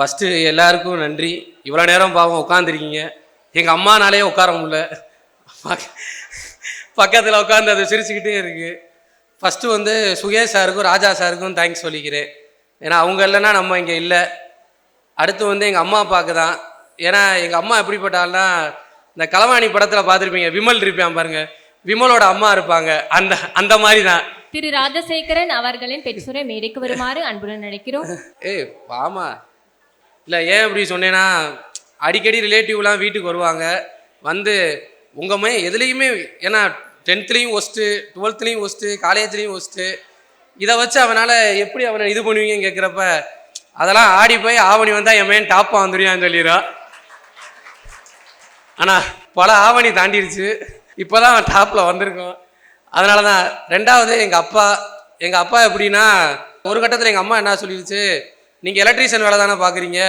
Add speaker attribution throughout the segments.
Speaker 1: First எல்லாருக்கும் நன்றி. இவ்வளோ நேரம் பாவம் உட்காந்துருக்கீங்க எங்கள் அம்மானாலே உட்கார முடியல. பக்கத்தில் உட்காந்து அதை சிரிச்சுக்கிட்டே இருக்குது ஃபஸ்ட்டு வந்து சுகேஷ் சாருக்கும் ராஜா சாருக்கும் தேங்க்ஸ் சொல்லிக்கிறேன். ஏன்னா அவங்க இல்லைன்னா நம்ம இங்கே இல்லை. அடுத்து வந்து எங்கள் அம்மா அப்பாவுக்கு தான். ஏன்னா எங்கள் அம்மா எப்படிப்பட்டாள்னா இந்த களவாணி படத்தில் பார்த்துருப்பீங்க விமல் இருப்பான் பாருங்க. விமலோட அம்மா இருப்பாங்க. அந்த அந்த மாதிரி தான்.
Speaker 2: திரு ராஜசேகரன் அவர்களின் பெற்றோரை மேடைக்கு வருமாறு அன்புடன் அழைக்கிறோம்
Speaker 1: ஏய் வாமா. இல்லை ஏன் அப்படி சொன்னேன்னா அடிக்கடி ரிலேட்டிவ்லாம் வீட்டுக்கு வருவாங்க. வந்து உங்கள் மே எதுலேயுமே ஏன்னா டென்த்துலேயும் ஒஸ்ட்டு டுவெல்த்துலேயும் ஒஸ்ட்டு காலேஜ்லேயும் ஒஸ்ட்டு இதை வச்சு அவனால் எப்படி அவனை இது பண்ணுவீங்கன்னு கேட்குறப்ப அதெல்லாம் ஆடி போய் ஆவணி வந்தால் என் மையன் டாப்பாக வந்துடுவான்னு சொல்லிடுறான் ஆனால் பல ஆவணி தாண்டிடுச்சு இப்போ தான் அவன் டாப்பில் வந்திருக்கோம் அதனால தான் ரெண்டாவது எங்கள் அப்பா எங்கள் அப்பா எப்படின்னா ஒரு கட்டத்தில் எங்கள் அம்மா என்ன சொல்லிடுச்சு நீங்கள் எலக்ட்ரீஷியன் வேலை தானே பார்க்குறீங்க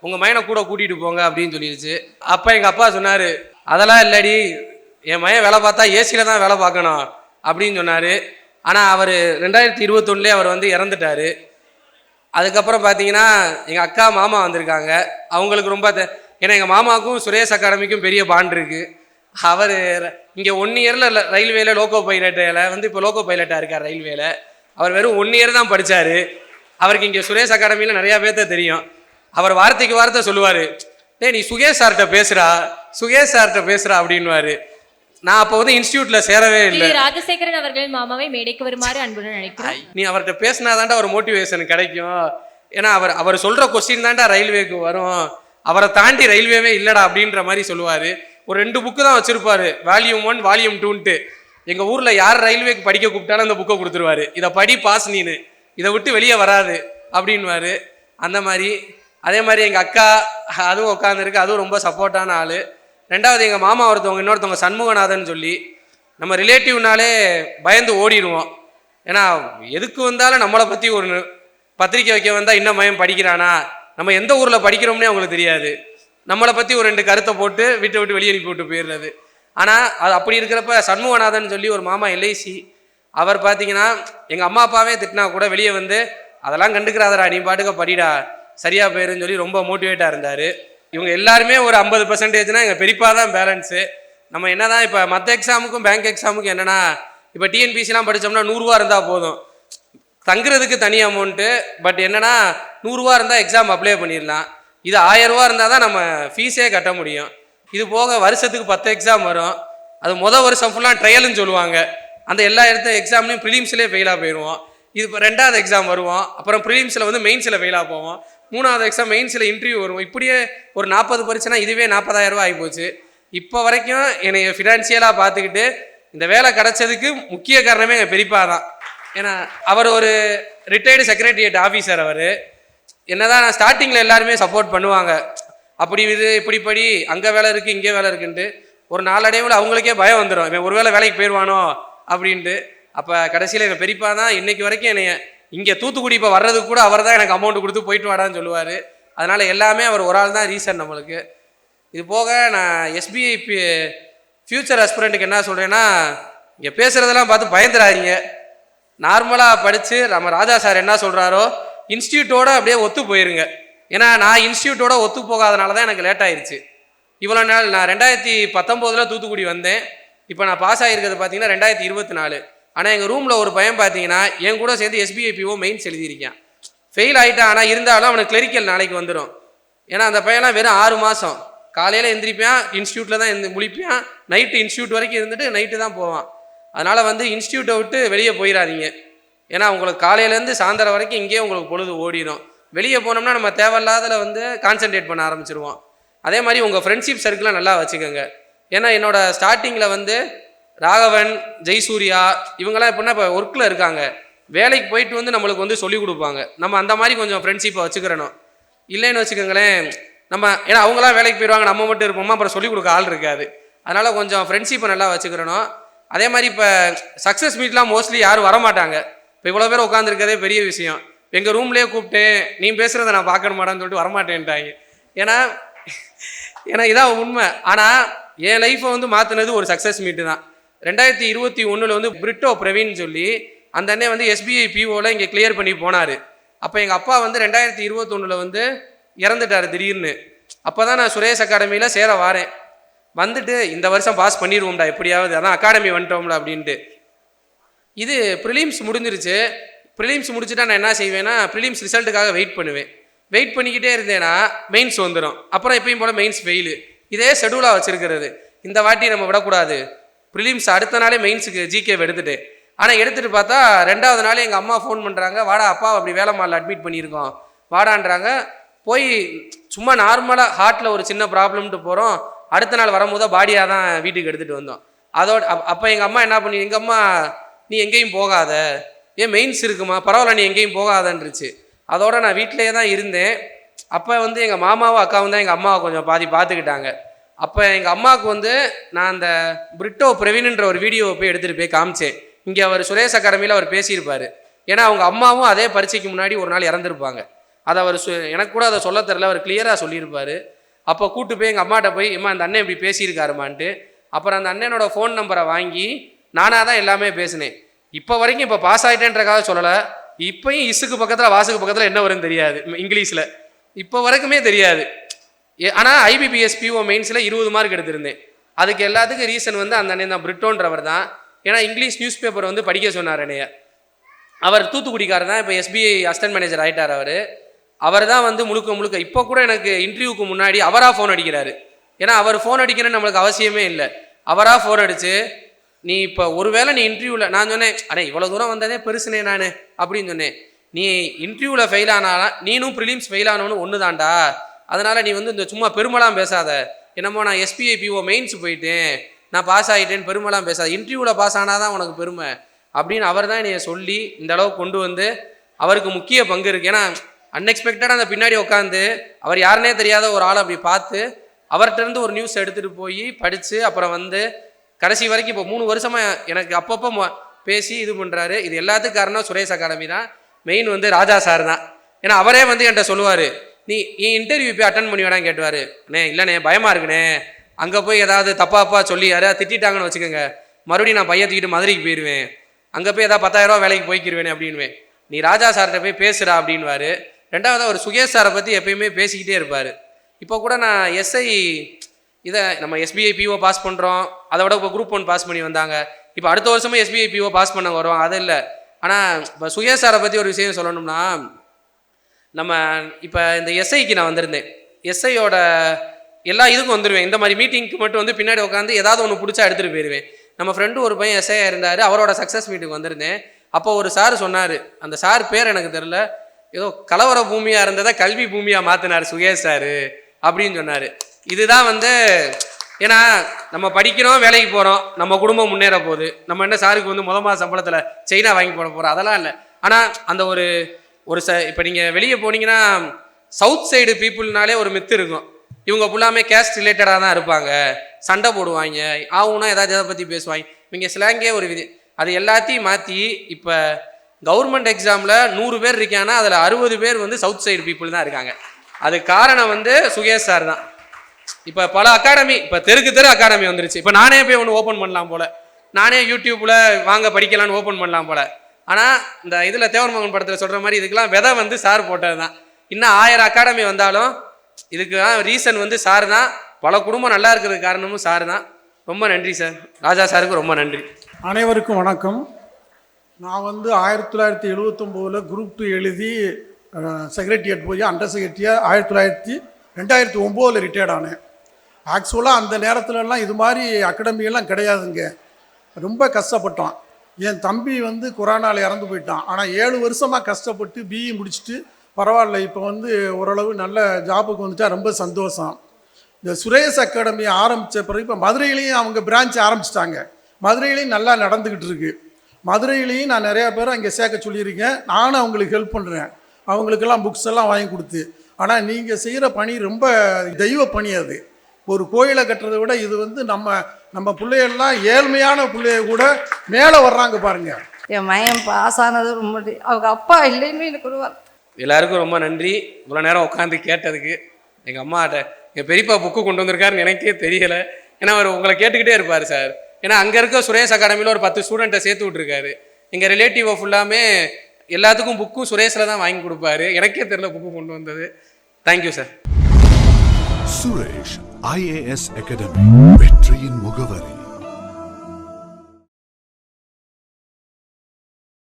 Speaker 1: உங்கள் மையனை கூட கூட்டிகிட்டு போங்க அப்படின்னு சொல்லிடுச்சு அப்போ எங்கள் அப்பா சொன்னார் அதெல்லாம் இல்லடி என் மையன் வேலை பார்த்தா ஏசியில் தான் வேலை பார்க்கணும் அப்படின்னு சொன்னார். ஆனால் அவர் ரெண்டாயிரத்தி இருபத்தொன்னுலேயே அவர் வந்து இறந்துட்டார். அதுக்கப்புறம் பார்த்தீங்கன்னா எங்கள் அக்கா மாமா வந்திருக்காங்க. அவங்களுக்கு ரொம்ப தெ- ஏன்னா எங்கள் மாமாவுக்கும் சுரேஷ் அகாடமிக்கும் பெரிய பாண்ட் இருக்குது அவர் இங்கே ஒன் இயரில் ரயில்வேல லோக்கோ பைலட்டில் வந்து இப்போ லோக்கோ பைலட்டாக இருக்கார் ரயில்வேல. அவர் வெறும் ஒன் இயர் தான் படித்தார் அவருக்கு இங்கே சுரேஷ் அகாடமியில் நிறையா பேர்த்த தெரியும். அவர் வார்த்தைக்கு வார்த்தை சொல்லுவார். டேய் நீ சுகேஷ் சார்கிட்ட பேசுகிறா சுகேஷ் சார்கிட்ட பேசுகிறா அப்படின்வாரு நான் அப்போ வந்து இன்ஸ்டியூட்டில் சேரவே இல்லை.
Speaker 2: ராஜசேகரன் அவர்களின் மாமாவை மேடைக்கு வருமாறு அன்புடன் அழைக்கிறோம்.
Speaker 1: நீ அவர்கிட்ட பேசினாதான்டா ஒரு மோட்டிவேஷன் கிடைக்கும். ஏன்னா அவர் அவர் சொல்ற கொஸ்டின் தான்டா ரயில்வேக்கு வரும். அவரை தாண்டி ரயில்வேவே இல்லடா அப்படின்ற மாதிரி சொல்லுவார். ஒரு ரெண்டு புக்கு தான் வச்சிருப்பாரு. வால்யூம் ஒன் வால்யூம் டூன்ட்டு எங்க ஊர்ல யார் ரயில்வேக்கு படிக்க கூப்பிட்டாலும் அந்த புக்கை கொடுத்துருவாரு. இதை படி பாஸ் நீனு. இதை விட்டு வெளியே வராது அப்படின்வாரு அந்த மாதிரி அதே மாதிரி எங்கள் அக்கா அதுவும் உட்காந்துருக்கு அதுவும் ரொம்ப சப்போர்ட்டான ஆள். ரெண்டாவது எங்கள் மாமா ஒருத்தவங்க இன்னொருத்தவங்க சண்முகநாதன் சொல்லி நம்ம ரிலேட்டிவ்னாலே பயந்து ஓடிடுவோம். ஏன்னா எதுக்கு வந்தாலும் நம்மளை பற்றி ஒரு பத்திரிக்கை வைக்க வந்தால் இன்னும் மயம் படிக்கிறானா? நம்ம எந்த ஊரில் படிக்கிறோம்னே அவங்களுக்கு தெரியாது. நம்மளை பற்றி ஒரு ரெண்டு கருத்தை போட்டு வீட்டை விட்டு வெளியே அனுப்பி விட்டு போயிடுறது. ஆனால் அது அப்படி இருக்கிறப்ப சண்முகநாதன் சொல்லி ஒரு மாமா எல்ஐசி அவர் பார்த்தீங்கன்னா எங்கள் அம்மா அப்பாவே திட்டினா கூட வெளியே வந்து அதெல்லாம் கண்டுக்கிறாதடா நீ பாட்டுக்க படிடா சரியாக போயிருன்னு சொல்லி ரொம்ப மோட்டிவேட்டாக இருந்தார். இவங்க எல்லாருமே ஒரு ஐம்பது பர்சன்டேஜ்னா எங்கள் பெரியப்பா தான் பேலன்ஸு நம்ம என்ன தான் இப்போ மற்ற எக்ஸாமுக்கும் பேங்க் எக்ஸாமுக்கும் என்னென்னா இப்போ டிஎன்பிசிலாம் படித்தோம்னா நூறுரூவா இருந்தால் போதும். தங்குறதுக்கு தனி அமௌண்ட்டு பட் என்னென்னா நூறுரூவா இருந்தால் எக்ஸாம் அப்ளை பண்ணிடலாம். இது ஆயிரம் இருந்தால் தான் நம்ம ஃபீஸே கட்ட முடியும். இது போக வருஷத்துக்கு பத்து எக்ஸாம் வரும். அது மொதல் வருஷம் ஃபுல்லாக ட்ரையல்னு சொல்லுவாங்க. அந்த எல்லா இடத்த எக்ஸாம்லையும் ப்ரிலிம்ஸ்லேயே ஃபெயிலாக போயிடுவோம். இது இப்போ ரெண்டாவது எக்ஸாம் வருவோம். அப்புறம் ப்ரிலிம்ஸில் வந்து மெயின்ஸில் ஃபெயிலாக போவோம். மூணாவது எக்ஸாம் மெயின்ஸில் இன்டர்வியூ வரும். இப்படியே ஒரு நாற்பது பரிசுனா இதுவே நாற்பதாயிரம் ரூபாய் ஆகிப்போச்சு இப்போ வரைக்கும் என்னை ஃபினான்ஷியலாக பார்த்துக்கிட்டு இந்த வேலை கிடைச்சதுக்கு முக்கிய காரணமே எங்கள் பெரியப்பா தான். ஏன்னா அவர் ஒரு ரிட்டையர்டு செக்ரட்டரியேட் ஆஃபீஸர் அவர். என்னதான் நான் ஸ்டார்டிங்கில் எல்லாருமே சப்போர்ட் பண்ணுவாங்க. அப்படி இது இப்படி படி அங்கே வேலை இருக்குது இங்கே வேலை இருக்குன்ட்டு ஒரு நாளடைவில் அவங்களுக்கே பயம் வந்துடும் இவன் ஒருவேளை வேலைக்கு போயிடுவானோ அப்படின்ட்டு. அப்போ கடைசியில் எங்கள் பெரியப்பா தான் இன்னைக்கு வரைக்கும் என்னைய இங்கே தூத்துக்குடி இப்போ வர்றதுக்கு கூட அவர் தான் எனக்கு அமௌண்ட் கொடுத்து போயிட்டு வாடான்னு சொல்லுவார். அதனால் எல்லாமே அவர் ஒரு ஆள் தான் ரீசன் நம்மளுக்கு. இது போக நான் எஸ்பிஐ ஃப்யூச்சர் அஸ்பிரண்ட்டுக்கு என்ன சொல்கிறேன்னா இங்கே பேசுகிறதெல்லாம் பார்த்து பயந்துடாதீங்க. நார்மலாக படித்து நம்ம ராஜா சார் என்ன சொல்கிறாரோ இன்ஸ்டியூட்டோட அப்படியே ஒத்து போயிருங்க. ஏன்னா நான் இன்ஸ்டியூட்டோட ஒத்து போகாதனால தான் எனக்கு லேட் ஆயிடுச்சு இவ்வளோ நாள் நான் ரெண்டாயிரத்தி பத்தொம்போதில் தூத்துக்குடி வந்தேன். இப்போ நான் பாஸ் ஆகிருக்கிறது பார்த்தீங்கன்னா ரெண்டாயிரத்தி இருபத்தி நாலு. ஆனால் எங்கள் ரூமில் ஒரு பையன் பார்த்தீங்கன்னா என் கூட சேர்ந்து எஸ்பிஐபிஓ மெயின்ஸ் எழுதியிருக்கேன். ஃபெயில் ஆகிட்டான் ஆனால் இருந்தாலும் அவனுக்கு கிளரிக்கல் நாளைக்கு வந்துடும் ஏன்னா அந்த பையன்லாம் வெறும் ஆறு மாதம் காலையில் எந்திரிப்பான் இன்ஸ்டியூட்டில் தான் இருந்து முழிப்பான். நைட்டு இன்ஸ்டியூட் வரைக்கும் இருந்துட்டு நைட்டு தான் போவான். அதனால் வந்து இன்ஸ்டியூட்டை விட்டு வெளியே போயிடாதீங்க ஏன்னா உங்களுக்கு காலையிலேருந்து சாயந்தரம் வரைக்கும் இங்கேயே உங்களுக்கு பொழுது ஓடிடும். வெளியே போனோம்னா நம்ம தேவையில்லாதல வந்து கான்சென்ட்ரேட் பண்ண ஆரம்பிச்சிருவோம். அதே மாதிரி உங்கள் ஃப்ரெண்ட்ஷிப் சர்க்கிளை நல்லா வச்சுக்கோங்க. ஏன்னா என்னோட ஸ்டார்டிங்கில் வந்து ராகவன் ஜெய்சூர்யா இவங்கெல்லாம் எப்படின்னா இப்போ ஒர்க்கில் இருக்காங்க. வேலைக்கு போயிட்டு வந்து நம்மளுக்கு வந்து சொல்லிக் கொடுப்பாங்க. நம்ம அந்த மாதிரி கொஞ்சம் ஃப்ரெண்ட்ஷிப்பை வச்சுக்கிறணும். இல்லைன்னு வச்சுக்கோங்களேன் நம்ம ஏன்னா அவங்களாம் வேலைக்கு போயிடுவாங்க நம்ம மட்டும் இருப்போமா? அப்புறம் சொல்லிக் கொடுக்க ஆள் இருக்காது. அதனால் கொஞ்சம் ஃப்ரெண்ட்ஷிப்பை நல்லா வச்சுக்கிறணும். அதே மாதிரி இப்போ சக்ஸஸ் மீட்லாம் மோஸ்ட்லி யாரும் வரமாட்டாங்க. இப்போ இவ்வளோ பேர் உட்காந்துருக்கதே பெரிய விஷயம். எங்கள் ரூம்லேயே கூப்பிட்டேன் நீ பேசுகிறத நான் பார்க்கணுமாடான்னு சொல்லிட்டு வரமாட்டேன்ட்டாங்க. ஏன்னா ஏன்னா இதான் உண்மை. ஆனால் என் லைஃப்பை வந்து மாற்றினது ஒரு சக்ஸஸ் மீட்டு தான். ரெண்டாயிரத்தி இருபத்தி ஒன்றில் வந்து பிரிட்டோ பிரவீன் சொல்லி அந்த அண்ணன் வந்து எஸ்பிஐ பிஓவில் இங்கே கிளியர் பண்ணி போனார். அப்போ எங்கள் அப்பா வந்து ரெண்டாயிரத்தி இருபத்தொன்னில் வந்து இறந்துட்டார் திடீர்னு. அப்போ தான் நான் சுரேஷ் அகாடமியில் சேர வாரேன். வந்துட்டு இந்த வருஷம் பாஸ் பண்ணிடுவோம்டா எப்படியாவது. அதான் அகாடமி வந்துட்டோம்ல அப்படின்ட்டு. இது ப்ரிலிம்ஸ் முடிஞ்சிருச்சு. ப்ரிலிம்ஸ் முடிச்சுட்டா நான் என்ன செய்வேன்னா ப்ரிலிம்ஸ் ரிசல்ட்டுக்காக வெயிட் பண்ணுவேன். வெயிட் பண்ணிக்கிட்டே இருந்தேன்னா மெயின்ஸ் வந்துடும் அப்புறம் எப்பயும் போல் மெயின்ஸ் ஃபெயிலு இதே ஷெடியூலாக வச்சுருக்கிறது. இந்த வாட்டி நம்ம விடக்கூடாது. ப்ரிலிம்ஸ் அடுத்த நாளே மெயின்ஸுக்கு ஜிகே எடுத்துட்டு. ஆனால் எடுத்துகிட்டு பார்த்தா ரெண்டாவது நாள் எங்கள் அம்மா ஃபோன் பண்ணுறாங்க வாடா அப்பா அப்படி வேலை மாலில் அட்மிட் பண்ணியிருக்கோம். வாடான்றாங்க. போய் சும்மா நார்மலாக ஹார்ட்டில் ஒரு சின்ன ப்ராப்ளம்ட்டு போகிறோம் அடுத்த நாள் வரும்போது பாடியாக தான் வீட்டுக்கு எடுத்துகிட்டு வந்தோம். அதோட அப்போ எங்கள் அம்மா என்ன பண்ணி எங்கள் அம்மா நீ எங்கேயும் போகாத. ஏன் மெயின்ஸ் இருக்குமா? பரவாயில்ல நீ எங்கேயும் போகாதன்றுச்சு. அதோட நான் வீட்டிலேயே தான் இருந்தேன். அப்போ வந்து எங்கள் மாமாவும் அக்காவும் தான் எங்கள் அம்மாவை கொஞ்சம் பாதி பார்த்துக்கிட்டாங்க. அப்போ எங்கள் அம்மாவுக்கு வந்து நான் அந்த பிரிட்டோ பிரவீன்ன்ற ஒரு வீடியோவை போய் எடுத்துகிட்டு போய் காமிச்சேன். இங்கே அவர் சுரேஷ் அகாடமியில் அவர் பேசியிருப்பார். ஏன்னா அவங்க அம்மாவும் அதே பரீட்சைக்கு முன்னாடி ஒரு நாள் இறந்துருப்பாங்க. அதை அவர் சு எனக்கு கூட அதை சொல்ல தெரில அவர் கிளியராக சொல்லியிருப்பார். அப்போ கூட்டு போய் எங்கள் அம்மாட்ட போய் அம்மா அந்த அண்ணன் இப்படி பேசியிருக்காருமான்ட்டு. அப்புறம் அந்த அண்ணனோட ஃபோன் நம்பரை வாங்கி நானாக தான் எல்லாமே பேசினேன். இப்போ வரைக்கும் இப்போ பாஸ் ஆகிட்டேன்றக்காக சொல்லலை. இப்போயும் இசுக்கு பக்கத்தில் வாசுக்கு பக்கத்தில் என்ன வரும்னு தெரியாது இங்கிலீஷில். இப்போ வரைக்குமே தெரியாது. ஏ- ஆனால் ஐபிபிஎஸ் பிஓ மெயின்ஸில் இருபது மார்க் எடுத்திருந்தேன். அதுக்கு எல்லாத்துக்கும் ரீசன் வந்து அந்த அண்ணன் தான் பிரிட்டோன்றவர் தான். ஏன்னா இங்கிலீஷ் நியூஸ் பேப்பர் வந்து படிக்க சொன்னார் என்னைய. அவர் தூத்துக்குடிக்காரர் தான் இப்போ எஸ்பிஐ அசிஸ்டன்ட் மேனேஜர் ஆகிட்டார் அவர். அவர் தான் வந்து முழுக்க முழுக்க இப்போ கூட எனக்கு இன்டர்வியூக்கு முன்னாடி அவராக ஃபோன் அடிக்கிறாரு. ஏன்னா அவர் ஃபோன் அடிக்கணும்னு நம்மளுக்கு அவசியமே இல்லை. அவராக ஃபோன் அடித்து நீ இப்போ ஒருவேளை நீ இன்டர்வியூவில் நான் சொன்னேன் அடே இவ்வளோ தூரம் வந்ததே பெருசுனே நான் அப்படின்னு சொன்னேன். நீ இன்டர்வியூவில் ஃபெயில் ஆனாலும் நீனும் ப்ரிலிம்ஸ் ஃபெயில் ஆனவனு ஒன்று தான்டா அதனால் நீ வந்து இந்த சும்மா பெருமலாம் பேசாத. என்னமோ நான் எஸ்பிஐ பிஓ மெயின்ஸ் போயிட்டேன். நான் பாஸ் ஆகிட்டேன்னு பெருமலாம் பேசாத. இன்டர்வியூவில் பாஸ் ஆனால் தான் உனக்கு பெருமை. அப்படின்னு அவர் தான் என்னைய சொல்லி இந்த அளவுக்கு கொண்டு வந்து அவருக்கு முக்கிய பங்கு இருக்குது ஏன்னா அன்எக்ஸ்பெக்டடாக அந்த பின்னாடி உட்காந்து அவர் யாருனே தெரியாத ஒரு ஆளை அப்படி பார்த்து அவர்கிட்ட இருந்து ஒரு நியூஸ் எடுத்துகிட்டு போய் படித்து அப்புறம் வந்து கடைசி வரைக்கும் இப்போ மூணு வருஷமாக எனக்கு அப்பப்போ மொ- பேசி இது பண்ணுறாரு இது எல்லாத்துக்கும் காரணம் சுரேஷ் அகாடமி தான். மெயின் வந்து ராஜா சார் தான். ஏன்னா அவரே வந்து என்கிட்ட சொல்லுவார் நீ நீ இன்டர்வியூ போய் அட்டன் பண்ணி வேடான்னு கேட்டுவார். அண்ணே இல்லைண்ணே பயமாக இருக்குண்ணே. அங்கே போய் ஏதாவது தப்பா அப்பா சொல்லி யாராவது திட்டிட்டாங்கன்னு வச்சுக்கோங்க. மறுபடியும் நான் பையன் தூக்கிட்டு மதுரைக்கு போயிடுவேன் அங்கே போய் ஏதாவது பத்தாயிரம் ரூபா வேலைக்கு போய்க்கிருவேனே அப்படின்வேன் நீ ராஜா சார்கிட்ட போய் பேசுகிறா அப்படின்வார் ரெண்டாவது அவர் சுகேஷ் சாரை பற்றி எப்பயுமே பேசிக்கிட்டே இருப்பார். இப்போ கூட நான் எஸ்ஐ இதை நம்ம எஸ்பிஐ பிஓ பாஸ் பண்ணுறோம் அதை விட இப்போ குரூப் ஒன் பாஸ் பண்ணி வந்தாங்க. இப்போ அடுத்த வருஷமும் எஸ்பிஐ பிஓ பாஸ் பண்ண வரும். அது இல்லை. ஆனால் இப்போ சுயசாரை சாரை பற்றி ஒரு விஷயம் சொல்லணும்னா நம்ம இப்போ இந்த எஸ்ஐக்கு நான் வந்திருந்தேன். எஸ்ஐயோட எல்லா இதுக்கும் வந்துடுவேன் இந்த மாதிரி மீட்டிங்க்கு மட்டும் வந்து பின்னாடி உட்காந்து ஏதாவது ஒன்று பிடிச்சா எடுத்துகிட்டு போயிடுவேன் நம்ம ஃப்ரெண்டு ஒரு பையன் எஸ்ஐ இருந்தார். அவரோட சக்ஸஸ் மீட்டுக்கு வந்திருந்தேன். அப்போ ஒரு சார் சொன்னார். அந்த சார் பேர் எனக்கு தெரில ஏதோ கலவர பூமியாக இருந்ததை கல்வி பூமியாக மாற்றினார் சுகேஷ் சார் அப்படின்னு சொன்னார். இதுதான் வந்து ஏன்னா நம்ம படிக்கிறோம் வேலைக்கு போகிறோம் நம்ம குடும்பம் முன்னேற போகுது. நம்ம என்ன சாருக்கு வந்து முத மாத சம்பளத்தில் செயினா வாங்கி போட போகிறோம் அதெல்லாம் இல்லை. ஆனால் அந்த ஒரு ஒரு ச இப்போ நீங்கள் வெளியே போனீங்கன்னா சவுத் சைடு பீப்புள்னாலே ஒரு மித்து இருக்கும். இவங்க ஃபுல்லாமே கேஸ்ட் ரிலேட்டடாக தான் இருப்பாங்க. சண்டை போடுவாங்க. ஆகும்னா ஏதாவது எதை பற்றி பேசுவாங்க. இவங்க ஸ்லாங்கே ஒரு விதி. அது எல்லாத்தையும் மாற்றி இப்போ கவர்மெண்ட் எக்ஸாமில் நூறு பேர் இருக்காங்கன்னா அதில் அறுபது பேர் வந்து சவுத் சைடு பீப்புள் தான் இருக்காங்க. அது காரணம் வந்து சுகேஷ் சார் தான். இப்போ பல அகாடமி இப்போ தெருக்கு தெரு அகாடமி வந்துருச்சு. இப்போ நானே போய் ஒன்று ஓப்பன் பண்ணலாம் போல. நானே யூடியூப்பில் வாங்க படிக்கலான்னு ஓப்பன் பண்ணலாம் போல. ஆனால் இந்த இதில் தேவர்மகன் படத்தில் சொல்கிற மாதிரி இதுக்கெல்லாம் விதை வந்து சார் போட்டது தான் இன்னும் ஆயிரம் அகாடமி வந்தாலும் இதுக்கு ரீசன் வந்து சார் தான் பல குடும்பம் நல்லா இருக்கிறதுக்கு காரணமும் சார் தான் ரொம்ப நன்றி சார் ராஜா சாருக்கு ரொம்ப நன்றி.
Speaker 3: அனைவருக்கும் வணக்கம். நான் வந்து ஆயிரத்தி தொள்ளாயிரத்தி எழுபத்தொம்போதில் குரூப் டூ எழுதி செக்ரட்டரியேட் போய் அண்டர் செக்ரட்டரியாக ஆயிரத்தி தொள்ளாயிரத்தி ரெண்டாயிரத்தி ஒம்போதில் ரிட்டையர்ட் ஆனேன். ஆக்சுவலாக அந்த நேரத்துலலாம் இது மாதிரி அகாடமியெல்லாம் கிடையாதுங்க. ரொம்ப கஷ்டப்பட்டான். என் தம்பி வந்து கொரோனாவில் இறந்து போயிட்டான். ஆனால் ஏழு வருஷமாக கஷ்டப்பட்டு பிஇ முடிச்சுட்டு பரவாயில்ல. இப்போ வந்து ஓரளவு நல்ல ஜாபுக்கு வந்துட்டா ரொம்ப சந்தோஷம். இந்த சுரேஷ் அகாடமி ஆரம்பித்த பிறகு இப்போ மதுரையிலையும் அவங்க பிரான்ச் ஆரம்பிச்சிட்டாங்க. மதுரையிலையும் நல்லா நடந்துக்கிட்டு இருக்கு. மதுரையிலையும் நான் நிறையா பேர் அங்கே சேர்க்க சொல்லியிருக்கேன். நானும் அவங்களுக்கு ஹெல்ப் பண்ணுறேன் அவங்களுக்கெல்லாம் புக்ஸ் எல்லாம் வாங்கி கொடுத்து. ஆனால் நீங்கள் செய்கிற பணி ரொம்ப தெய்வ பணி அது. ஒரு கோயிலை கட்டுறதை விட இது வந்து நம்ம நம்ம பிள்ளைகள்லாம் ஏழ்மையான பிள்ளைய கூட மேலே வர்றாங்க பாருங்க.
Speaker 4: என் மகன் பாஸ் ஆனது ரொம்ப அவங்க அப்பா இல்லைன்னு எனக்கு ஒரு.
Speaker 1: எல்லாருக்கும் ரொம்ப நன்றி. இவ்வளோ நேரம் உட்காந்து கேட்டதுக்கு எங்கள் அம்மாட்ட எங்கள் பெரியப்பா புக்கு கொண்டு வந்திருக்காருன்னு எனக்கே தெரியலை. ஏன்னா அவர் உங்களை கேட்டுக்கிட்டே இருப்பார் சார். ஏன்னா அங்கே இருக்க சுரேஷ் அகாடமியில் ஒரு பத்து ஸ்டூடெண்ட்டை சேர்த்து விட்ருக்காரு எங்கள் ரிலேட்டிவை ஃபுல்லாமே எல்லாத்துக்கும் புக்கும் சுரேஷில் தான் வாங்கி கொடுப்பாரு. எனக்கே தெரியல புக்கு கொண்டு வந்தது. Thank you sir
Speaker 5: Suresh IAS academy வெற்றியின் முகவரி